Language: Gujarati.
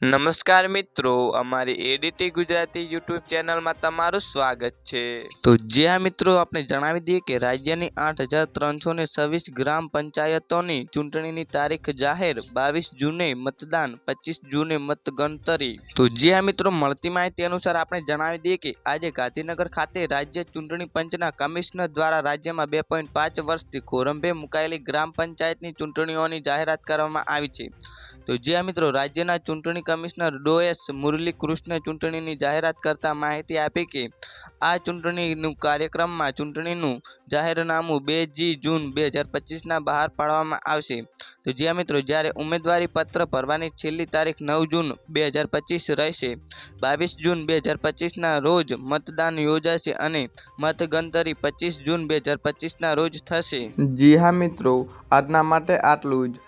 નમસ્કાર મિત્રો, અમારી એડીટી ગુજરાતી યુટ્યુબ ચેનલમાં તમારું સ્વાગત છે. તો જે આ મિત્રો આપણે જણાવી દઈએ કે રાજ્યની આઠ હજાર ત્રણસો ને છવ્વીસ ગ્રામ પંચાયતોની ચૂંટણીની તારીખ જાહેર બાવીસ જૂને મતદાન, પચીસ જૂને મતગણતરી. તો જે આ મિત્રો મળતી માહિતી અનુસાર આપણે જણાવી દઈએ કે આજે ગાંધીનગર ખાતે રાજ્ય ચૂંટણી પંચના કમિશનર દ્વારા રાજ્યમાં બે પોઈન્ટ પાંચ વર્ષથી ખોરંભે મુકાયેલી ગ્રામ પંચાયતની ચૂંટણીઓની જાહેરાત કરવામાં આવી છે. તો જ્યાં મિત્રો રાજ્યના ચૂંટણી કમિશનર ડો એસ મુરલી કૃષ્ણ ચૂંટણીની જાહેરાત કરતા માહિતી આપી કે આ ચૂંટણીનું કાર્યક્રમમાં ચૂંટણીનું જાહેરનામું બે જી જૂન બે હજાર પચીસના બહાર પાડવામાં આવશે. તો જ્યાં મિત્રો જ્યારે ઉમેદવારી પત્ર ભરવાની છેલ્લી તારીખ નવ જૂન બે હજાર પચીસ રહેશે, બાવીસ જૂન બે હજાર પચીસના રોજ મતદાન યોજાશે અને મતગણતરી પચીસ જૂન બે હજાર પચીસના રોજ થશે. જી હા મિત્રો, આજના માટે આટલું જ.